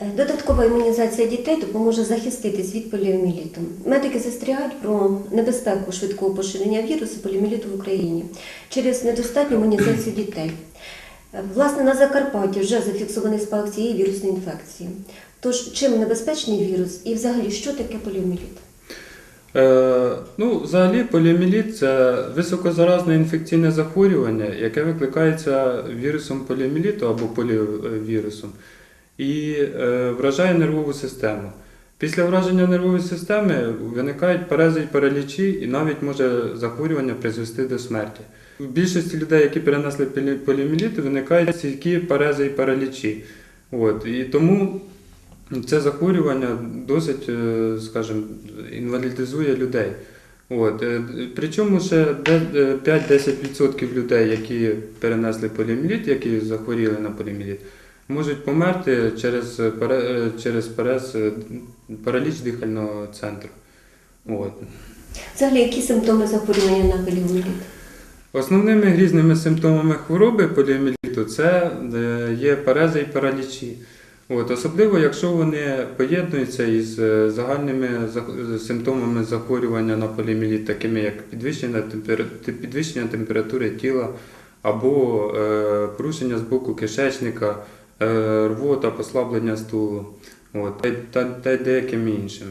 Додаткова імунізація дітей допоможе захиститись від поліоміеліту. Медики застерігають про небезпеку швидкого поширення вірусу поліоміеліту в Україні через недостатню імунізацію дітей. Власне, на Закарпатті вже зафіксований спалах цієї вірусної інфекції. Тож, чим небезпечний вірус і взагалі що таке поліоміеліт? Е, ну, взагалі, поліоміеліт – це високозаразне інфекційне захворювання, яке викликається вірусом поліоміеліту або полівірусом і е, вражає нервову систему. Після враження нервової системи виникають парези і паралічі, і навіть може захворювання призвести до смерті. У більшості людей, які перенесли полі- поліоміеліт, виникають стійкі парези і паралічі. От, і тому це захворювання досить, е, скажімо, інвалідизує людей. От. е, Причому ще е, 5-10% людей, які перенесли поліоміеліт, які захворіли на поліоміеліт, можуть померти через, через перез, параліч дихального центру. От. Взагалі, які симптоми захворювання на поліоміеліт? Основними грізними симптомами хвороби поліоміеліту це е, є парези і паралічі. От, особливо, якщо вони поєднуються із е, загальними симптомами захворювання на поліоміеліт, такими як підвищення, підвищення температури тіла або е, порушення з боку кишечника, рвота, послаблення стулу, от, та, й- та, та деякими іншими.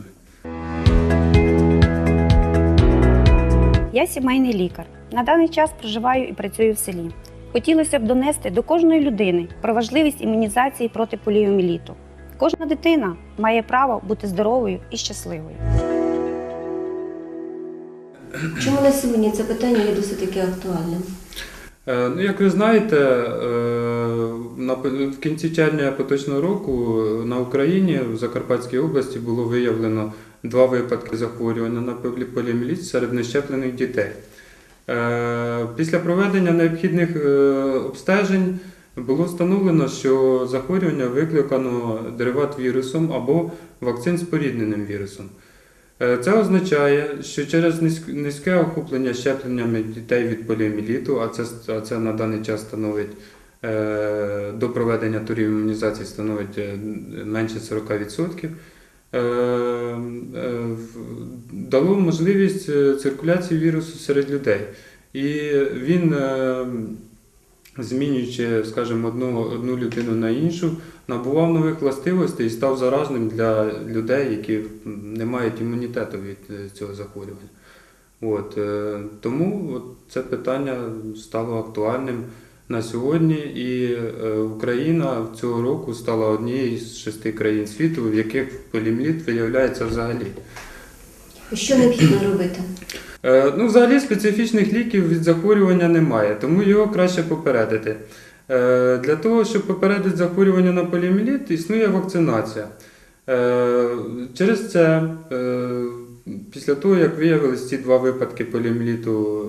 Я сімейний лікар. На даний час проживаю і працюю в селі. Хотілося б донести до кожної людини про важливість імунізації проти поліоміеліту. Кожна дитина має право бути здоровою і щасливою. Чому на сьогодні це питання є досить таки актуальним? Е, Ну, як ви знаєте, е, в кінці червня поточного року на Україні в Закарпатській області було виявлено два випадки захворювання на полі- поліоміеліт серед нещеплених дітей. Е, Після проведення необхідних е, обстежень було встановлено, що захворювання викликано дериват вірусом або вакцин спорідненим вірусом. Е, Це означає, що через низьке охоплення щепленнями дітей від поліоміеліту, а це, а це на даний час становить е, до проведення турів імунізації становить е, менше 40%, е, е, дало можливість е, циркуляції вірусу серед людей. І він, е, змінюючи, скажімо, одну, одну людину на іншу, набував нових властивостей і став заразним для людей, які не мають імунітету від е, цього захворювання. От, е, тому от це питання стало актуальним на сьогодні, і е, Україна цього року стала однією з шести країн світу, в яких поліоміеліт виявляється взагалі. Що необхідно робити? Е, Ну, взагалі специфічних ліків від захворювання немає, тому його краще попередити. Е, Для того, щоб попередити захворювання на поліоміеліт, існує вакцинація. Через це, після того, як виявились ці два випадки поліоміеліту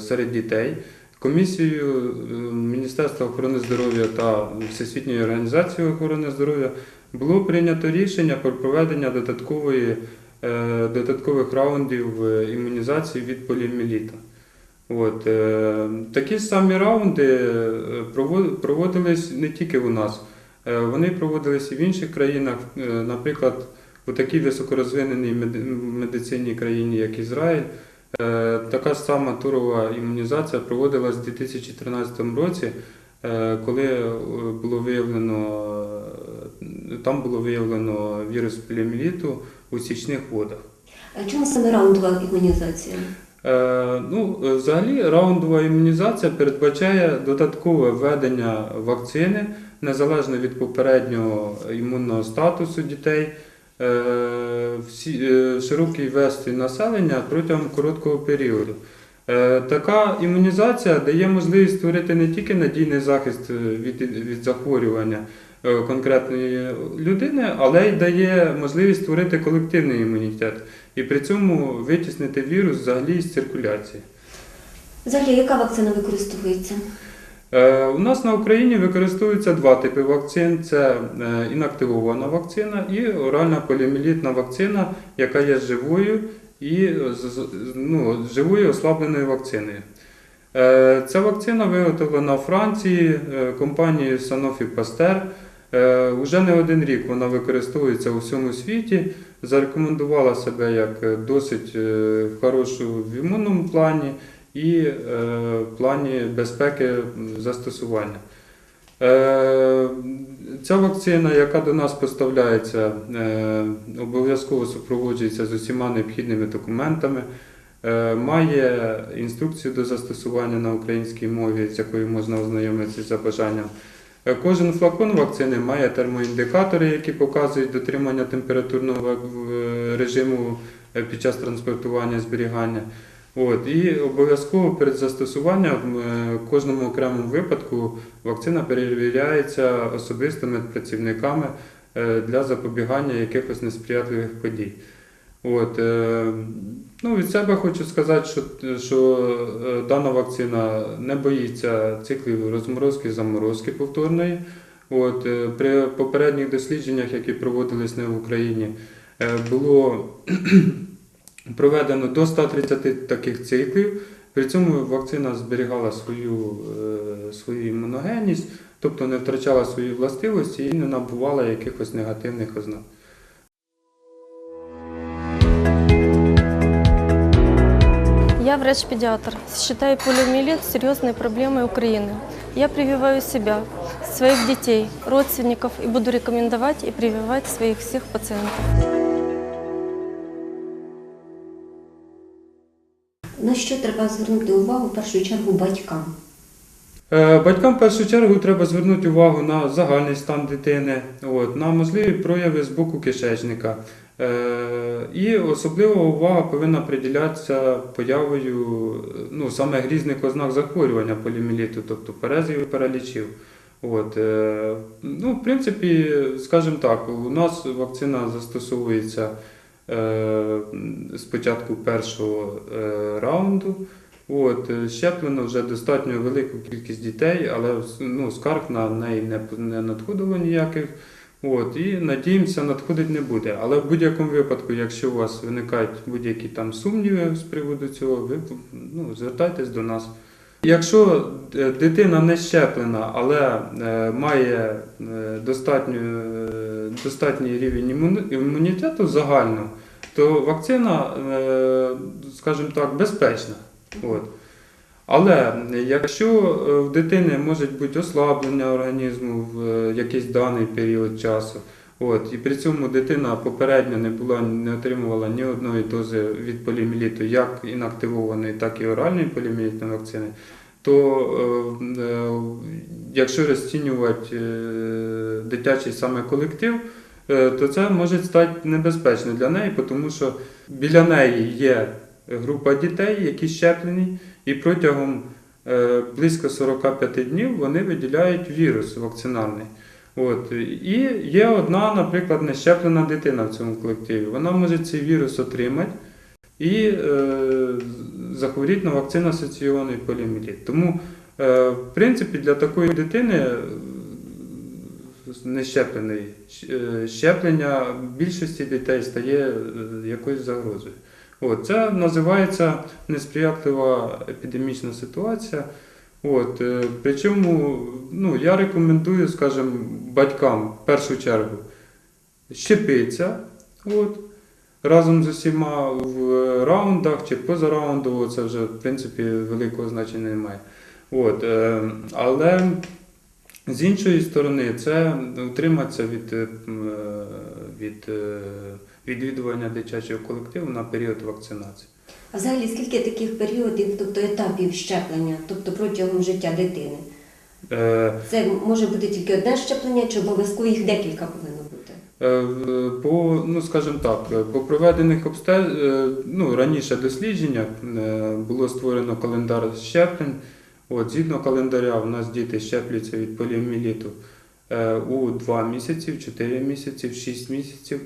серед дітей, комісією е, Міністерства охорони здоров'я та Всесвітньої організації охорони здоров'я було прийнято рішення про проведення додаткової е, додаткових раундів е, імунізації від поліоміеліта. От, такі самі раунди проводились не тільки у нас, вони проводились і в інших країнах, наприклад, у такій високорозвиненій меди- медицинній країні, як Ізраїль. Е, Така ж сама турова імунізація проводилась у 2013 році, е, коли е, було виявлено, там було виявлено вірус поліоміеліту у січних водах. А Чому саме раундова імунізація? Ну, взагалі, раундова імунізація передбачає додаткове введення вакцини незалежно від попереднього імунного статусу дітей. Е, Всі, е, широкій верстві населення протягом короткого періоду. Е, Така імунізація дає можливість створити не тільки надійний захист від, від захворювання конкретної людини, але й дає можливість створити колективний імунітет і при цьому витіснити вірус взагалі з циркуляції. Взагалі, яка вакцина використовується? Е, У нас на Україні використовуються два типи вакцин: це е, інактивована вакцина і оральна поліоміелітна вакцина, яка є живою і ну, живою ослабленою вакциною. Е, Ця вакцина виготовлена в Франції компанією Sanofi Pasteur. Уже не один рік вона використовується у всьому світі, зарекомендувала себе як досить хорошу в імунному плані і е, в плані безпеки застосування. Е, Ця вакцина, яка до нас поставляється, е, обов'язково супроводжується з усіма необхідними документами, має інструкцію до застосування на українській мові, з якою можна ознайомитися за бажанням. Кожен флакон вакцини має термоіндикатори, які показують дотримання температурного режиму під час транспортування і зберігання. От, і обов'язково перед застосуванням е, в кожному окремому випадку вакцина перевіряється особистими працівниками е, для запобігання якихось несприятливих подій. От, е, ну, від себе хочу сказати, що, що дана вакцина не боїться циклів розморозки, заморозки повторної. От, при попередніх дослідженнях, які проводились не в Україні, було проведено до 130 таких циклів. При цьому вакцина зберігала свою, е, свою імуногенність, тобто не втрачала свої властивості і не набувала якихось негативних ознак. Я врач-педиатр. Считаю полиомиелит серьезной проблемой Украины. Я прививаю себя, своих детей, родственников и буду рекомендовать и прививать своих всех пациентов. На що треба звернути увагу в першу чергу батькам? Е, Батькам в першу чергу треба звернути увагу на загальний стан дитини, от, на можливі прояви з боку кишечника. Е, І особлива увага повинна приділятися появою ну, саме грізних ознак захворювання поліоміеліту, тобто перезів і паралічів. От, е, ну, в принципі, скажімо так, у нас вакцина застосовується е, спочатку першого е, раунду. От, е, щеплено вже достатньо велику кількість дітей, але ну, скарг на неї не, не надходило ніяких. От, і надіємося, надходить не буде. Але в будь-якому випадку, якщо у вас виникають будь-які там сумніви з приводу цього, ви ну, звертайтесь до нас. Якщо дитина не щеплена, але має достатньо, достатній рівень імунітету загально, то вакцина, е, скажімо так, безпечна. От. Але якщо е, в дитини може бути ослаблення організму в е, якийсь даний період часу, от, і при цьому дитина попередньо не була, не отримувала ні одної дози від поліоміеліту, як інактивованої, так і оральної поліоміелітної вакцини, то якщо розцінювати дитячий саме колектив, то це може стати небезпечно для неї, тому що біля неї є група дітей, які щеплені, і протягом е, близько 45 днів вони виділяють вірус вакцинальний. От. І є одна, наприклад, нещеплена дитина в цьому колективі. Вона може цей вірус отримати і е, захворіти на вакцину асоційований поліоміеліт. Тому, е, в принципі, для такої дитини нещепленої е, щеплення більшості дітей стає е, якоюсь загрозою. От, це називається несприятлива епідемічна ситуація. От, е, причому ну, я рекомендую, скажімо, батькам в першу чергу щепитися от, разом з усіма в раундах чи поза раундово, це вже в принципі великого значення немає. От, але з іншої сторони, це утриматися від, е, е, від е, відвідування дитячого колективу на період вакцинації. А взагалі скільки таких періодів, тобто етапів щеплення, тобто протягом життя дитини? Е, Це може бути тільки одне щеплення, чи обов'язково їх декілька повинно бути? Е, По, ну, скажімо так, по проведених обстеж... ну, раніше дослідженнях було створено календар щеплень. От, згідно календаря, у нас діти щеплюються від поліоміеліту е, у 2 місяці, в 4 місяці, в 6 місяців.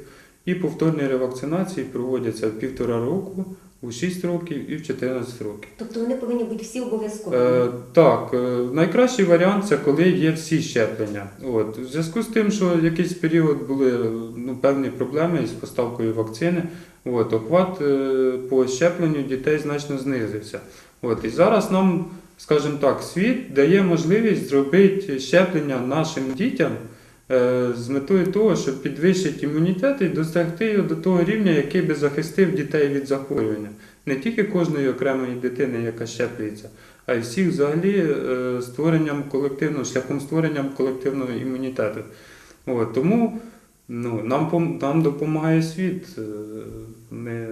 І повторні ревакцинації проводяться в півтора року, у 6 років і в 14 років. Тобто вони повинні бути всі обов'язкові. Е, так, е, найкращий варіант це коли є всі щеплення. От. В зв'язку з тим, що якийсь період були ну, певні проблеми із поставкою вакцини, от, охват е, по щепленню дітей значно знизився. От. І зараз нам, скажімо так, світ дає можливість зробити щеплення нашим дітям е, з метою того, щоб підвищити імунітет і досягти його до того рівня, який би захистив дітей від захворювання. Не тільки кожної окремої дитини, яка щеплюється, а й всіх взагалі е, створенням колективного, шляхом створенням колективного імунітету. От, тому ну, нам, нам допомагає світ. Е, Ми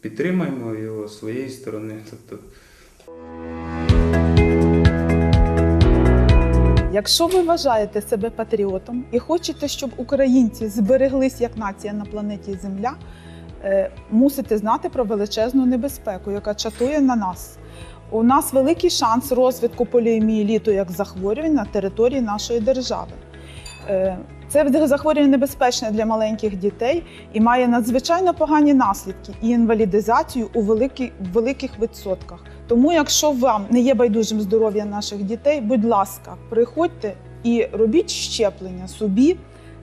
підтримаємо його своєї сторони. Тобто, Якщо ви вважаєте себе патріотом і хочете, щоб українці збереглись як нація на планеті Земля, е, мусите знати про величезну небезпеку, яка чатує на нас. У нас великий шанс розвитку поліомієліту як захворювань на території нашої держави. Е, Це захворювання небезпечне для маленьких дітей і має надзвичайно погані наслідки і інвалідизацію у великий- в великих відсотках. Тому, якщо вам не є байдужим здоров'я наших дітей, будь ласка, приходьте і робіть щеплення собі,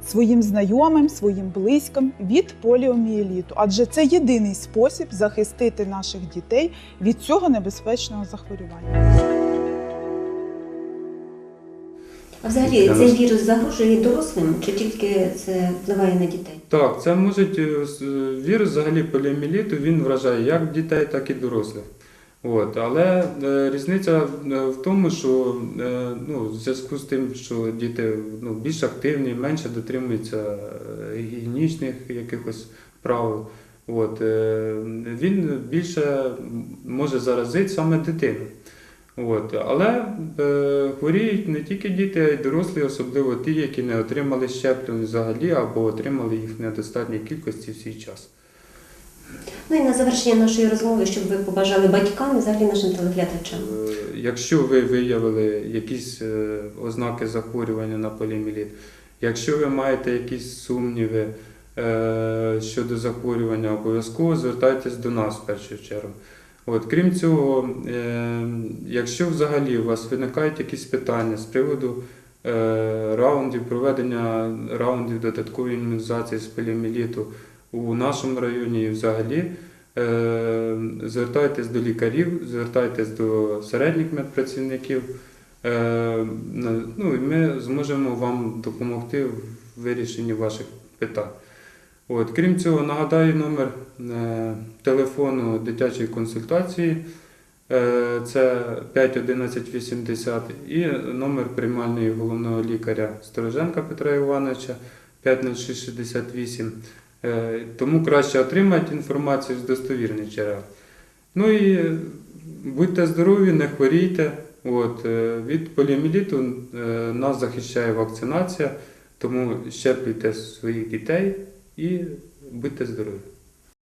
своїм знайомим, своїм близьким від поліомієліту. Адже це єдиний спосіб захистити наших дітей від цього небезпечного захворювання. А взагалі цей вірус загрожує дорослим, чи тільки це впливає на дітей? Так, це може вірус взагалі поліоміеліту, він вражає як дітей, так і дорослих. От, але е, різниця е, в тому, що е, ну, в зв'язку з тим, що діти ну, більш активні, менше дотримуються е, гігієнічних якихось правил. От, е, він більше може заразити саме дитину. От, але е, хворіють не тільки діти, а й дорослі, особливо ті, які не отримали щеплень взагалі або отримали їх в недостатній кількості в свій час. Ну і на завершення нашої розмови, щоб ви побажали батькам і взагалі нашим телеглядачам. Е, Якщо ви виявили якісь е, ознаки захворювання на поліоміеліт, якщо ви маєте якісь сумніви е, щодо захворювання, обов'язково звертайтесь до нас в першу чергу. От, крім цього, е, якщо взагалі у вас виникають якісь питання з приводу е, раундів, проведення раундів додаткової імунізації з поліоміеліту у нашому районі і взагалі, Е, Звертайтесь до лікарів, звертайтесь до середніх медпрацівників. Е, Ну, і ми зможемо вам допомогти в вирішенні ваших питань. От, крім цього, нагадаю номер е, телефону дитячої консультації. Е, Це 51180 і номер приймальної головного лікаря Стороженка Петра Івановича 50668. Е, Тому краще отримати інформацію з достовірних джерел. Ну і будьте здорові, не хворійте. От, від поліоміеліту е, нас захищає вакцинація, тому щеплюйте своїх дітей і будьте здорові.